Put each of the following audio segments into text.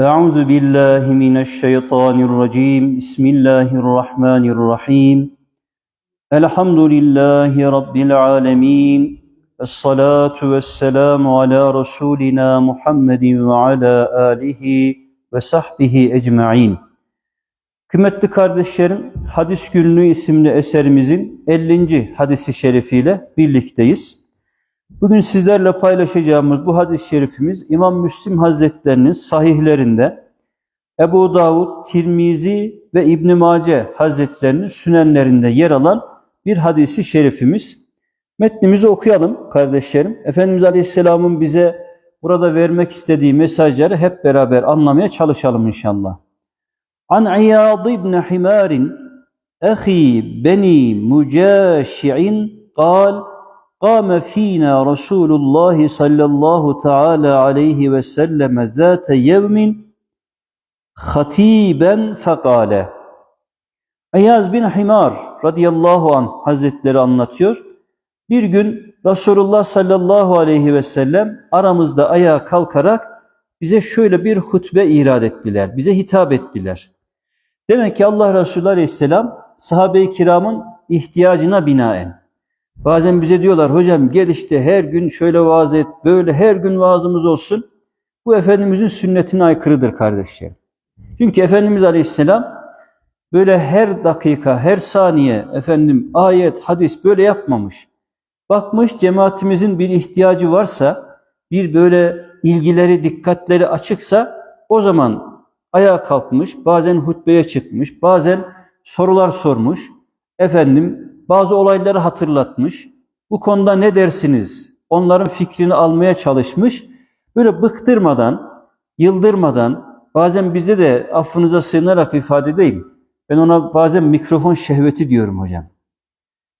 أعوذ بالله من الشيطان الرجيم بسم الله الرحمن الرحيم الحمد لله رب العالمين الصلاة والسلام على رسولنا محمد وعلى آله وصحبه ecmaîn. Kıymetli kardeşlerim, Hadis Günlüğü isimli eserimizin 50. hadisi şerifiyle birlikteyiz. Bugün sizlerle paylaşacağımız bu hadis-i şerifimiz İmam Müslim Hazretlerinin sahihlerinde Ebu Davud, Tirmizi ve İbn Mace Hazretlerinin sünenlerinde yer alan bir hadisi şerifimiz. Metnimizi okuyalım kardeşlerim. Efendimiz Aleyhisselam'ın bize burada vermek istediği mesajları hep beraber anlamaya çalışalım inşallah. An İyad ibn Himarin, ahi beni mücaşi'in kal قام فينا رسول الله صلى الله تعالى عليه وسلم ذات يوم خطيبا فقال Eyyaz bin Himar radıyallahu an hazretleri anlatıyor. Bir gün Resulullah sallallahu aleyhi ve sellem aramızda ayağa kalkarak bize şöyle bir hutbe irad ettiler. Bize hitap ettiler. Demek ki Allah Resulü aleyhisselam sahabe-i kiramın ihtiyacına binaen Bazen bize diyorlar hocam gel işte her gün şöyle vaaz et, böyle her gün vaazımız olsun. Bu Efendimizin sünnetine aykırıdır kardeşlerim. Çünkü Efendimiz Aleyhisselam böyle her dakika, her saniye efendim ayet, hadis böyle yapmamış. Bakmış cemaatimizin bir ihtiyacı varsa, bir böyle ilgileri, dikkatleri açıksa o zaman ayağa kalkmış, bazen hutbeye çıkmış, bazen sorular sormuş. Efendim bazı olayları hatırlatmış. Bu konuda ne dersiniz? Onların fikrini almaya çalışmış. Böyle bıktırmadan, yıldırmadan, bazen bizde de affınıza sığınarak ifade edeyim. Ben ona bazen mikrofon şehveti diyorum hocam.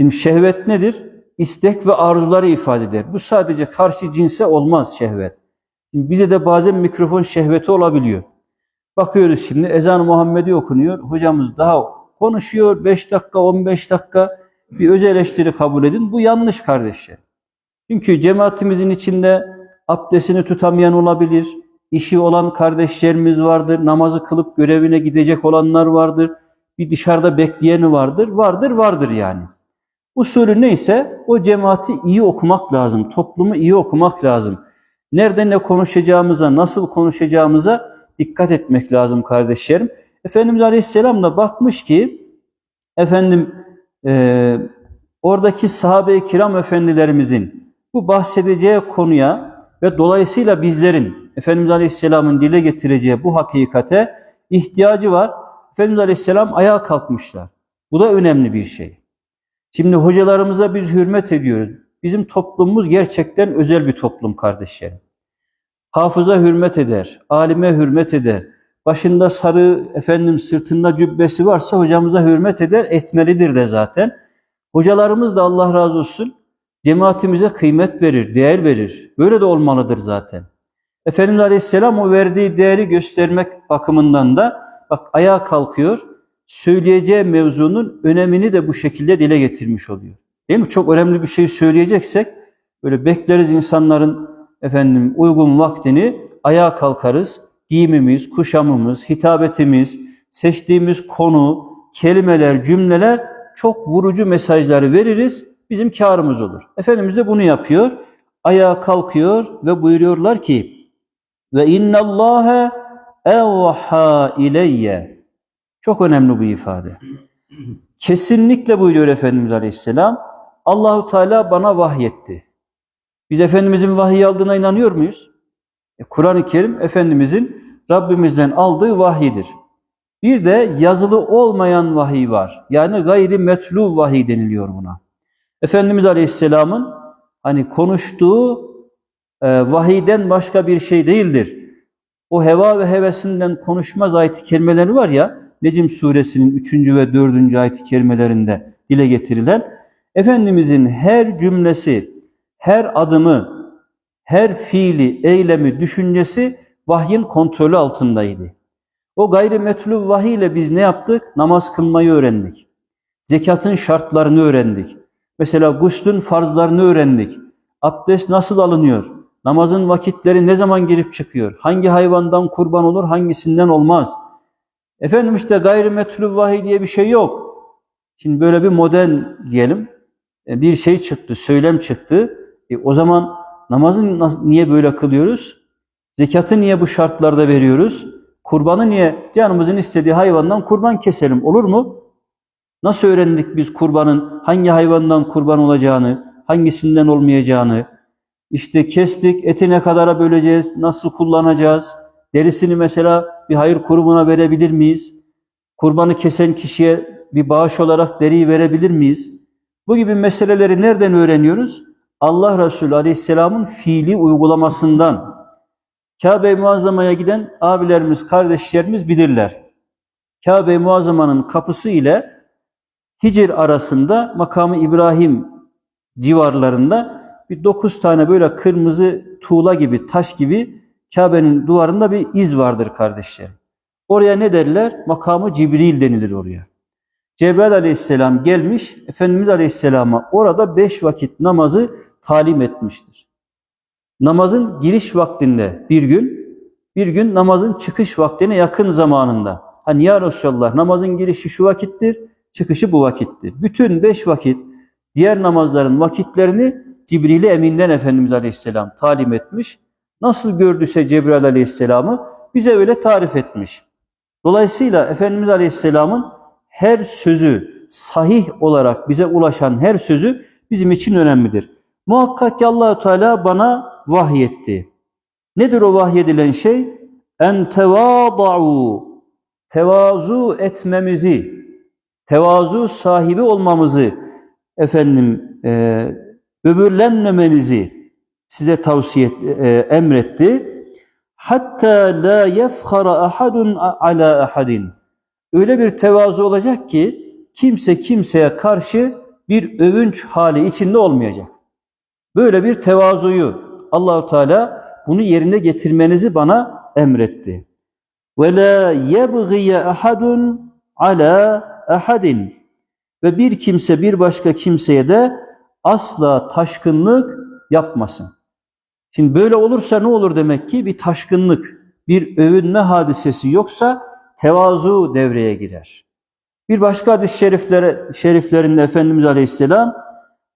Şimdi şehvet nedir? İstek ve arzuları ifade eder. Bu sadece karşı cinse olmaz şehvet. Şimdi bize de bazen mikrofon şehveti olabiliyor. Bakıyoruz şimdi ezan-ı Muhammedi okunuyor. Hocamız daha konuşuyor 5 dakika 15 dakika bir öz eleştiri kabul edin. Bu yanlış kardeşler. Çünkü cemaatimizin içinde abdestini tutamayan olabilir, işi olan kardeşlerimiz vardır, namazı kılıp görevine gidecek olanlar vardır, bir dışarıda bekleyeni vardır, vardır, vardır yani. Usulü neyse o cemaati iyi okumak lazım, toplumu iyi okumak lazım. Nerede ne konuşacağımıza, nasıl konuşacağımıza dikkat etmek lazım kardeşlerim. Efendimiz Aleyhisselam da bakmış ki, efendim e, oradaki sahabe-i kiram efendilerimizin bu bahsedeceği konuya ve dolayısıyla bizlerin Efendimiz Aleyhisselam'ın dile getireceği bu hakikate ihtiyacı var. Efendimiz Aleyhisselam ayağa kalkmışlar. Bu da önemli bir şey. Şimdi hocalarımıza biz hürmet ediyoruz. Bizim toplumumuz gerçekten özel bir toplum kardeşlerim. Hafıza hürmet eder, alime hürmet eder. Başında sarı efendim sırtında cübbesi varsa hocamıza hürmet eder, etmelidir de zaten. Hocalarımız da Allah razı olsun cemaatimize kıymet verir, değer verir. Böyle de olmalıdır zaten. Efendimiz Aleyhisselam o verdiği değeri göstermek bakımından da bak ayağa kalkıyor, söyleyeceği mevzunun önemini de bu şekilde dile getirmiş oluyor. Değil mi? Çok önemli bir şey söyleyeceksek böyle bekleriz insanların efendim uygun vaktini ayağa kalkarız. Giyimimiz, kuşamımız, hitabetimiz, seçtiğimiz konu, kelimeler, cümleler çok vurucu mesajları veririz. Bizim karımız olur. Efendimiz de bunu yapıyor. Ayağa kalkıyor ve buyuruyorlar ki ve innallâhe evha ileyye. Çok önemli bu ifade. Kesinlikle buyuruyor Efendimiz Aleyhisselam. Allahu Teala bana vahyetti. Biz Efendimizin vahiy aldığına inanıyor muyuz? E, Kur'an-ı Kerim Efendimizin Rabbimizden aldığı vahiydir. Bir de yazılı olmayan vahiy var. Yani gayri metlu vahiy deniliyor buna. Efendimiz Aleyhisselam'ın hani konuştuğu e, vahiyden başka bir şey değildir. O heva ve hevesinden konuşmaz ayet-i kerimeleri var ya, Necim suresinin 3. ve 4. ayet-i kerimelerinde dile getirilen, Efendimizin her cümlesi, her adımı, her fiili, eylemi, düşüncesi vahyin kontrolü altındaydı. O gayrimetlu vahiy ile biz ne yaptık? Namaz kılmayı öğrendik. Zekatın şartlarını öğrendik. Mesela guslün farzlarını öğrendik. Abdest nasıl alınıyor? Namazın vakitleri ne zaman girip çıkıyor? Hangi hayvandan kurban olur, hangisinden olmaz? Efendim işte gayrimetlü vahiy diye bir şey yok. Şimdi böyle bir model diyelim. E, Bir şey çıktı, söylem çıktı. E, o zaman namazın niye böyle kılıyoruz? Zekatı niye bu şartlarda veriyoruz? Kurbanı niye canımızın istediği hayvandan kurban keselim olur mu? Nasıl öğrendik biz kurbanın hangi hayvandan kurban olacağını, hangisinden olmayacağını? İşte kestik, eti ne kadara böleceğiz, nasıl kullanacağız? Derisini mesela bir hayır kurumuna verebilir miyiz? Kurbanı kesen kişiye bir bağış olarak deriyi verebilir miyiz? Bu gibi meseleleri nereden öğreniyoruz? Allah Resulü Aleyhisselam'ın fiili uygulamasından. Kabe-i Muazzama'ya giden abilerimiz, kardeşlerimiz bilirler. Kabe-i Muazzama'nın kapısı ile Hicr arasında makamı İbrahim civarlarında bir dokuz tane böyle kırmızı tuğla gibi, taş gibi Kabe'nin duvarında bir iz vardır kardeşlerim. Oraya ne derler? Makamı Cibril denilir oraya. Cebrail aleyhisselam gelmiş, Efendimiz aleyhisselama orada beş vakit namazı talim etmiştir. Namazın giriş vaktinde bir gün, bir gün namazın çıkış vaktine yakın zamanında. Hani ya Resulallah namazın girişi şu vakittir, çıkışı bu vakittir. Bütün beş vakit diğer namazların vakitlerini Cibril-i Emin'den Efendimiz Aleyhisselam talim etmiş. Nasıl gördüyse Cebrail Aleyhisselam'ı bize öyle tarif etmiş. Dolayısıyla Efendimiz Aleyhisselam'ın her sözü sahih olarak bize ulaşan her sözü bizim için önemlidir. Muhakkak ki Allahu Teala bana vahyetti. Nedir o vahyedilen şey? En tevâda'u tevazu etmemizi, tevazu sahibi olmamızı efendim e, böbürlenmemenizi size tavsiye e, emretti. Hatta la yefkhara ahadun ala ahadin. Öyle bir tevazu olacak ki kimse kimseye karşı bir övünç hali içinde olmayacak. Böyle bir tevazuyu Allahu Teala bunu yerine getirmenizi bana emretti. Ve la yebghiye ahadun ala ahadin. Ve bir kimse bir başka kimseye de asla taşkınlık yapmasın. Şimdi böyle olursa ne olur demek ki? Bir taşkınlık, bir övünme hadisesi yoksa tevazu devreye girer. Bir başka hadis-i şeriflere, şeriflerinde Efendimiz Aleyhisselam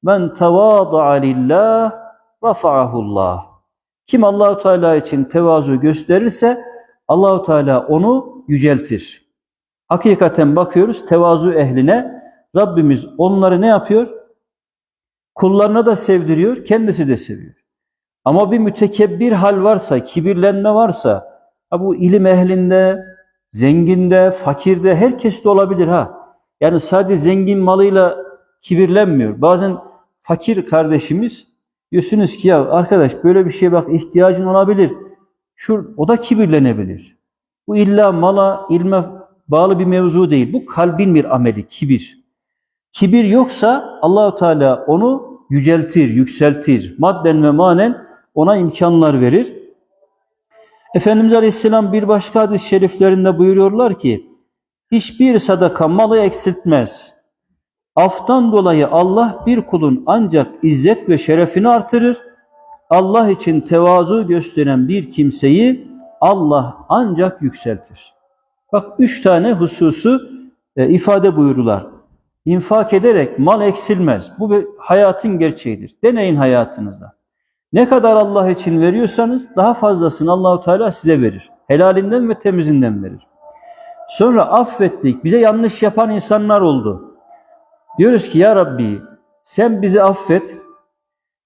Men tevâda'a lillah rafa'ahullah. Kim Allahu Teala için tevazu gösterirse Allahu Teala onu yüceltir. Hakikaten bakıyoruz tevazu ehline Rabbimiz onları ne yapıyor? Kullarına da sevdiriyor, kendisi de seviyor. Ama bir mütekebbir hal varsa, kibirlenme varsa, ha bu ilim ehlinde, zenginde, fakirde, herkes de olabilir ha. Yani sadece zengin malıyla kibirlenmiyor. Bazen fakir kardeşimiz diyorsunuz ki ya arkadaş böyle bir şeye bak ihtiyacın olabilir. Şu, o da kibirlenebilir. Bu illa mala, ilme bağlı bir mevzu değil. Bu kalbin bir ameli, kibir. Kibir yoksa Allahu Teala onu yüceltir, yükseltir. Madden ve manen ona imkanlar verir. Efendimiz Aleyhisselam bir başka hadis-i şeriflerinde buyuruyorlar ki, hiçbir sadaka malı eksiltmez. Aftan dolayı Allah bir kulun ancak izzet ve şerefini artırır. Allah için tevazu gösteren bir kimseyi Allah ancak yükseltir. Bak üç tane hususu e, ifade buyurular. İnfak ederek mal eksilmez. Bu bir hayatın gerçeğidir. Deneyin hayatınızda. Ne kadar Allah için veriyorsanız daha fazlasını Allahu Teala size verir. Helalinden ve temizinden verir. Sonra affettik. Bize yanlış yapan insanlar oldu. Diyoruz ki ya Rabbi sen bizi affet.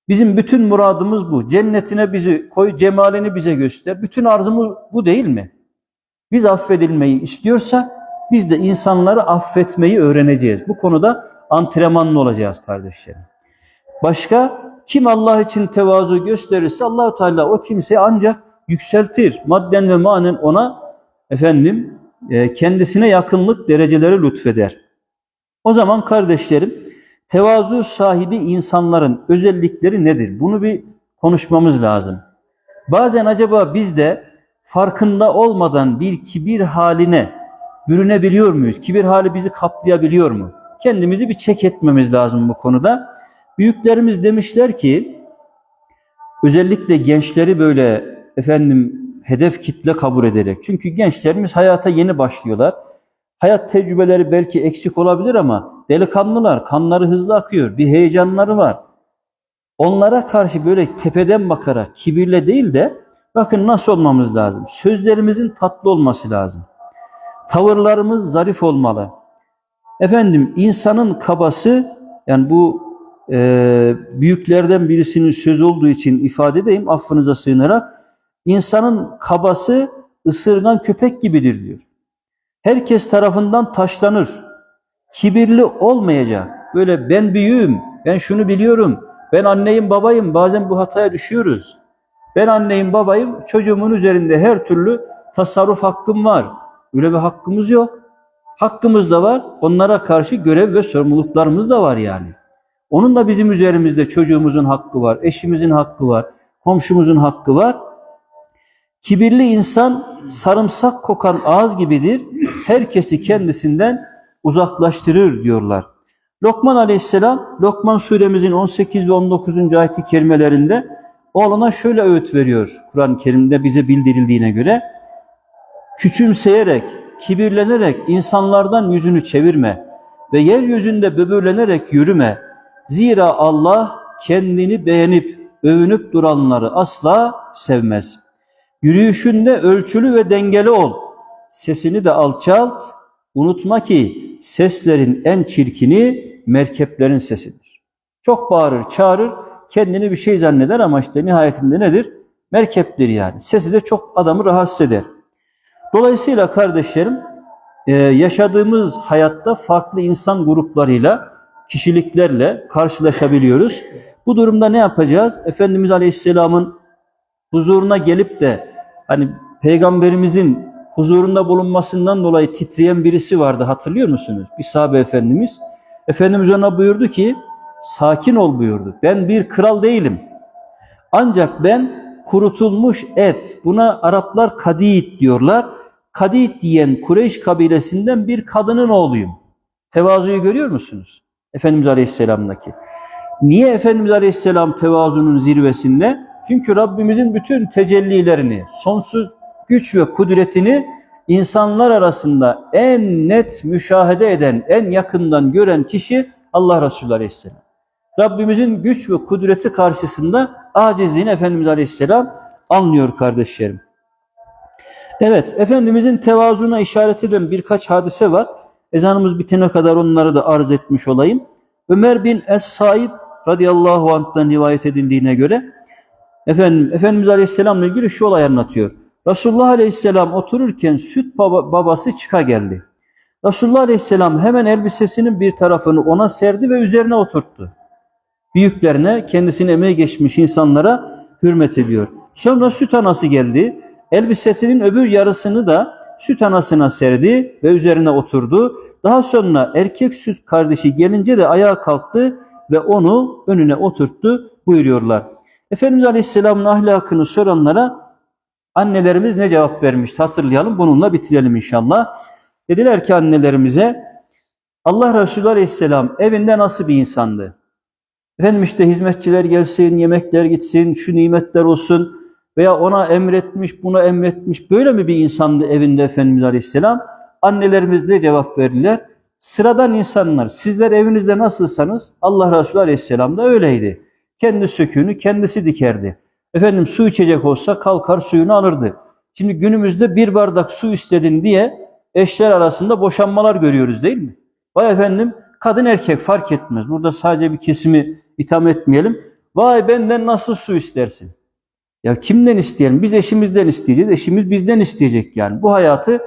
Bizim bütün muradımız bu. Cennetine bizi koy, cemalini bize göster. Bütün arzumuz bu değil mi? Biz affedilmeyi istiyorsak biz de insanları affetmeyi öğreneceğiz. Bu konuda antrenmanlı olacağız kardeşlerim. Başka kim Allah için tevazu gösterirse Allahu Teala o kimseyi ancak yükseltir. Madden ve manen ona efendim e, kendisine yakınlık dereceleri lütfeder. O zaman kardeşlerim tevazu sahibi insanların özellikleri nedir? Bunu bir konuşmamız lazım. Bazen acaba biz de farkında olmadan bir kibir haline bürünebiliyor muyuz? Kibir hali bizi kaplayabiliyor mu? Kendimizi bir çek etmemiz lazım bu konuda. Büyüklerimiz demişler ki özellikle gençleri böyle efendim hedef kitle kabul ederek. Çünkü gençlerimiz hayata yeni başlıyorlar. Hayat tecrübeleri belki eksik olabilir ama delikanlılar, kanları hızlı akıyor, bir heyecanları var. Onlara karşı böyle tepeden bakarak kibirle değil de bakın nasıl olmamız lazım. Sözlerimizin tatlı olması lazım. Tavırlarımız zarif olmalı. Efendim insanın kabası yani bu e, büyüklerden birisinin söz olduğu için ifade edeyim affınıza sığınarak insanın kabası ısırgan köpek gibidir diyor. Herkes tarafından taşlanır. Kibirli olmayacak. Böyle ben büyüğüm, ben şunu biliyorum, ben anneyim babayım bazen bu hataya düşüyoruz. Ben anneyim babayım çocuğumun üzerinde her türlü tasarruf hakkım var. Öyle bir hakkımız yok. Hakkımız da var. Onlara karşı görev ve sorumluluklarımız da var yani. Onun da bizim üzerimizde çocuğumuzun hakkı var, eşimizin hakkı var, komşumuzun hakkı var. Kibirli insan sarımsak kokan ağız gibidir. Herkesi kendisinden uzaklaştırır diyorlar. Lokman aleyhisselam, Lokman suremizin 18 ve 19. ayeti kerimelerinde oğluna şöyle öğüt veriyor Kur'an-ı Kerim'de bize bildirildiğine göre. Küçümseyerek, kibirlenerek insanlardan yüzünü çevirme ve yeryüzünde böbürlenerek yürüme. Zira Allah kendini beğenip övünüp duranları asla sevmez. Yürüyüşünde ölçülü ve dengeli ol. Sesini de alçalt. Unutma ki seslerin en çirkini merkeplerin sesidir. Çok bağırır, çağırır, kendini bir şey zanneder ama işte nihayetinde nedir? Merkeptir yani. Sesi de çok adamı rahatsız eder. Dolayısıyla kardeşlerim e, yaşadığımız hayatta farklı insan gruplarıyla, kişiliklerle karşılaşabiliyoruz. Bu durumda ne yapacağız? Efendimiz Aleyhisselam'ın huzuruna gelip de hani peygamberimizin huzurunda bulunmasından dolayı titreyen birisi vardı hatırlıyor musunuz? Bir sahabe efendimiz. Efendimiz ona buyurdu ki sakin ol buyurdu. Ben bir kral değilim. Ancak ben kurutulmuş et. Buna Araplar kadit diyorlar. Kadit diyen Kureyş kabilesinden bir kadının oğluyum. Tevazuyu görüyor musunuz? Efendimiz Aleyhisselam'daki. Niye Efendimiz Aleyhisselam tevazunun zirvesinde? Çünkü Rabbimizin bütün tecellilerini, sonsuz güç ve kudretini insanlar arasında en net müşahede eden, en yakından gören kişi Allah Resulü Aleyhisselam. Rabbimizin güç ve kudreti karşısında acizliğini Efendimiz Aleyhisselam anlıyor kardeşlerim. Evet, Efendimizin tevazuna işaret eden birkaç hadise var. Ezanımız bitene kadar onları da arz etmiş olayım. Ömer bin Es-Said radıyallahu anh'tan rivayet edildiğine göre efendim Efendimiz Aleyhisselam'la ilgili şu olay anlatıyor. Resulullah Aleyhisselam otururken süt baba, babası çıka geldi. Resulullah Aleyhisselam hemen elbisesinin bir tarafını ona serdi ve üzerine oturttu. Büyüklerine, kendisine emeği geçmiş insanlara hürmet ediyor. Sonra süt anası geldi. Elbisesinin öbür yarısını da süt anasına serdi ve üzerine oturdu. Daha sonra erkek süt kardeşi gelince de ayağa kalktı ve onu önüne oturttu buyuruyorlar. Efendimiz Aleyhisselam'ın ahlakını soranlara annelerimiz ne cevap vermişti hatırlayalım. Bununla bitirelim inşallah. Dediler ki annelerimize Allah Resulü Aleyhisselam evinde nasıl bir insandı? Efendim işte hizmetçiler gelsin, yemekler gitsin, şu nimetler olsun veya ona emretmiş, buna emretmiş. Böyle mi bir insandı evinde Efendimiz Aleyhisselam? Annelerimiz ne cevap verdiler? Sıradan insanlar, sizler evinizde nasılsanız Allah Resulü Aleyhisselam da öyleydi. Kendi söküğünü kendisi dikerdi. Efendim su içecek olsa kalkar suyunu alırdı. Şimdi günümüzde bir bardak su istedin diye eşler arasında boşanmalar görüyoruz değil mi? Vay efendim kadın erkek fark etmez. Burada sadece bir kesimi itham etmeyelim. Vay benden nasıl su istersin? Ya kimden isteyelim? Biz eşimizden isteyeceğiz. Eşimiz bizden isteyecek yani. Bu hayatı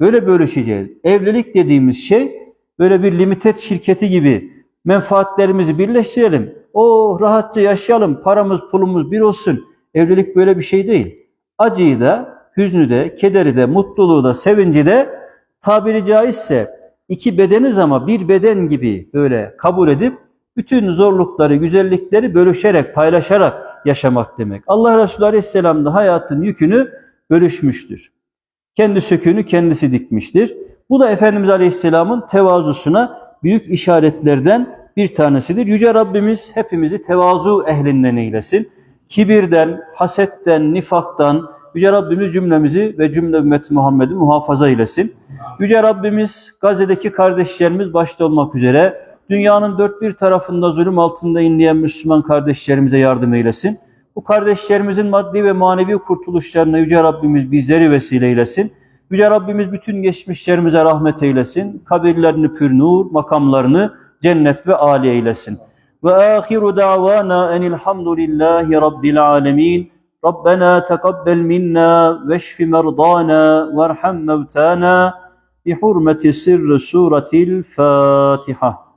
böyle bölüşeceğiz. Evlilik dediğimiz şey böyle bir limited şirketi gibi menfaatlerimizi birleştirelim. O rahatça yaşayalım. Paramız pulumuz bir olsun. Evlilik böyle bir şey değil. Acıyı da, hüznü de, kederi de, mutluluğu da, sevinci de tabiri caizse iki bedeniz ama bir beden gibi böyle kabul edip bütün zorlukları, güzellikleri bölüşerek, paylaşarak yaşamak demek. Allah Resulü Aleyhisselam da hayatın yükünü bölüşmüştür. Kendi söküğünü kendisi dikmiştir. Bu da Efendimiz Aleyhisselam'ın tevazusuna büyük işaretlerden bir tanesidir. Yüce Rabbimiz hepimizi tevazu ehlinden eylesin. kibirden, hasetten, nifaktan Yüce Rabbimiz cümlemizi ve cümle ümmeti Muhammed'i muhafaza eylesin. Yüce Rabbimiz Gazze'deki kardeşlerimiz başta olmak üzere dünyanın dört bir tarafında zulüm altında inleyen Müslüman kardeşlerimize yardım eylesin. Bu kardeşlerimizin maddi ve manevi kurtuluşlarına Yüce Rabbimiz bizleri vesile eylesin. Yüce Rabbimiz bütün geçmişlerimize rahmet eylesin. Kabirlerini pür nur, makamlarını cennet ve âli eylesin. Ve ahiru davana enilhamdülillahi rabbil alemin. Rabbena tekabbel minna veşfi merdana verham mevtana bihurmeti sirri suretil Fatiha.